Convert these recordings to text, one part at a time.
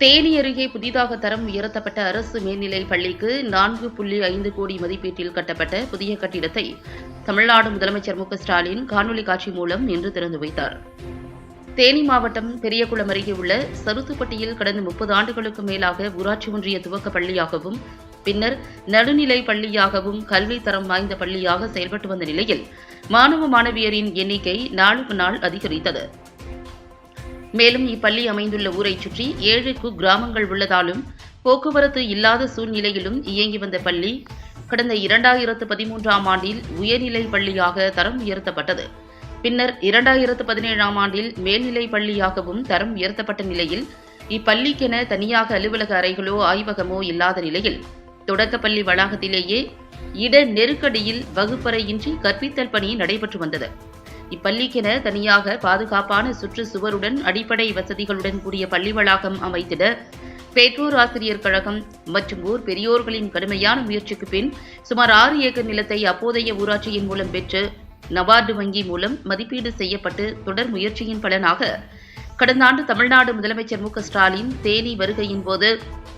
தேனி அருகே புதிதாக தரம் உயர்த்தப்பட்ட அரசு மேல்நிலை பள்ளிக்கு நான்கு புள்ளி ஐந்து கோடி மதிப்பீட்டில் கட்டப்பட்ட புதிய கட்டிடத்தை தமிழ்நாடு முதலமைச்சர் மு ஸ்டாலின் காணொலி காட்சி மூலம் இன்று திறந்து வைத்தார். தேனி மாவட்டம் பெரியகுளம் அருகே உள்ள சருத்துப்பட்டியில் கடந்த முப்பது ஆண்டுகளுக்கு மேலாக ஊராட்சி ஒன்றிய துவக்க பள்ளியாகவும் பின்னர் நடுநிலை பள்ளியாகவும் கல்வி தரம் வாய்ந்த பள்ளியாக செயல்பட்டு வந்த நிலையில் மாணவ மாணவியரின் எண்ணிக்கை நாளுக்கு நாள் அதிகரித்தது. மேலும் இப்பள்ளி அமைந்துள்ள ஊரைச் சுற்றி ஏழு குக்கிராமங்கள் உள்ளதாலும் போக்குவரத்து இல்லாத சூழ்நிலையிலும் இயங்கி வந்த பள்ளி கடந்த இரண்டாயிரத்து பதிமூன்றாம் ஆண்டில் உயர்நிலை பள்ளியாக தரம் உயர்த்தப்பட்டது. பின்னர் இரண்டாயிரத்து பதினேழாம் ஆண்டில் மேல்நிலை பள்ளியாகவும் தரம் உயர்த்தப்பட்ட நிலையில் இப்பள்ளிக்கென தனியாக அலுவலக அறைகளோ ஆய்வகமோ இல்லாத நிலையில் தொடக்கப்பள்ளி வளாகத்திலேயே இட நெருக்கடியில் வகுப்பறையின்றி கற்பித்தல் பணி நடைபெற்று வந்தது. இப்பள்ளிக்கென தனியாக பாதுகாப்பான சுற்று சுவருடன் அடிப்படை வசதிகளுடன் கூடிய பள்ளி வளாகம் அமைத்திட பெற்றோர் ஆசிரியர் கழகம் மற்றும் ஊர் பெரியோர்களின் கடுமையான முயற்சிக்கு பின் சுமார் ஆறு ஏக்கர் நிலத்தை அப்போதைய ஊராட்சியின் மூலம் பெற்று நபார்டு வங்கி மூலம் மதிப்பீடு செய்யப்பட்டு தொடர் முயற்சியின் பலனாக கடந்த ஆண்டு தமிழ்நாடு முதலமைச்சர் மு ஸ்டாலின் தேனி வருகையின் போது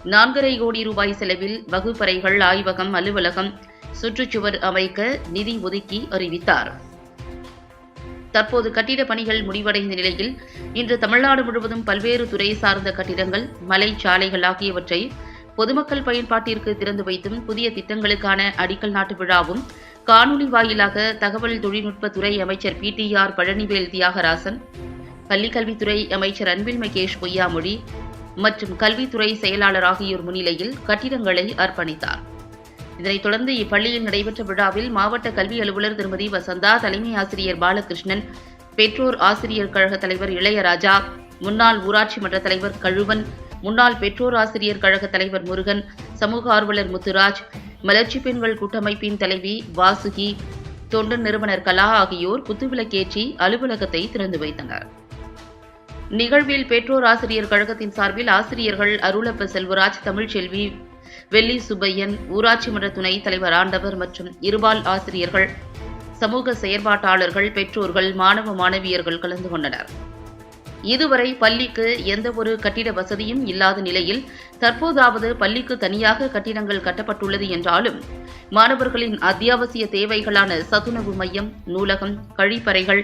நான்கரை கோடி ரூபாய் செலவில் வகுப்பறைகள் ஆய்வகம் அலுவலகம் சுற்றுச்சுவர் அமைக்க நிதி ஒதுக்கி அறிவித்தார். தற்போது கட்டிட பணிகள் முடிவடைந்த நிலையில் இன்று தமிழ்நாடு முழுவதும் பல்வேறு துறை சார்ந்த கட்டிடங்கள் மலை சாலைகள் ஆகியவற்றை பொதுமக்கள் பயன்பாட்டிற்கு திறந்து வைத்தும் புதிய திட்டங்களுக்கான அடிக்கல் நாட்டு விழாவும் காணொலி வாயிலாக தகவல் தொழில்நுட்பத்துறை அமைச்சர் P T R Palanivel Thiagarajan பள்ளிக்கல்வித்துறை அமைச்சர் அன்பில் மகேஷ் பொய்யாமொழி மற்றும் கல்வித்துறை செயலாளர் ஆகியோர் முன்னிலையில் கட்டிடங்களை அர்ப்பணித்தார். இதனைத் தொடர்ந்து இப்பள்ளியில் நடைபெற்ற விழாவில் மாவட்ட கல்வி அலுவலர் திருமதி வசந்தா தலைமை ஆசிரியர் பாலகிருஷ்ணன் பெற்றோர் ஆசிரியர் கழக தலைவர் இளையராஜா முன்னாள் ஊராட்சி மன்ற தலைவர் கழுவன் முன்னாள் பெற்றோர் ஆசிரியர் கழக தலைவர் முருகன் சமூக ஆர்வலர் முத்துராஜ் மலர்ச்சி பெண்கள் கூட்டமைப்பின் தலைவி வாசுகி தொண்டு நிறுவனர் கலா ஆகியோர் குத்துவிளக்கேற்றி அலுவலகத்தை திறந்து வைத்தனர். நிகழ்வில் பெற்றோர் ஆசிரியர் கழகத்தின் சார்பில் ஆசிரியர்கள் அருளப்ப செல்வராஜ் தமிழ்ச்செல்வி வெள்ளி சுப்பையன் ஊராட்சி மன்ற துணை தலைவர் ஆண்டவர் மற்றும் இருபால் ஆசிரியர்கள் சமூக செயற்பாட்டாளர்கள் பெற்றோர்கள் மாணவ மாணவியர்கள் கலந்து கொண்டனர். இதுவரை பள்ளிக்கு எந்த ஒரு கட்டிட வசதியும் இல்லாத நிலையில் தற்போதாவது பள்ளிக்கு தனியாக கட்டிடங்கள் கட்டப்பட்டுள்ளது என்றாலும் மாணவர்களின் அத்தியாவசிய தேவைகளான சத்துணவு மையம் நூலகம் கழிப்பறைகள்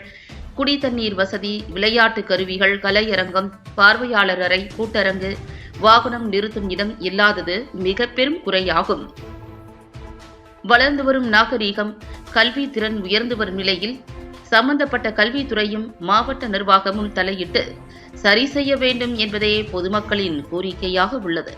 குடிதண்ணீர் வசதி விளையாட்டு கருவிகள் கலையரங்கம் பார்வையாளர் அறை கூட்டரங்கு வாகனம் நிறுத்தும் இடம் இல்லாதது மிக பெரும் குறையாகும். வளர்ந்து வரும் நாகரீகம் கல்வி திறன் உயர்ந்து வரும் நிலையில் சம்பந்தப்பட்ட கல்வித்துறையும் மாவட்ட நிர்வாகமும் தலையிட்டு சரி செய்ய வேண்டும் என்பதே பொதுமக்களின் கோரிக்கையாக உள்ளது.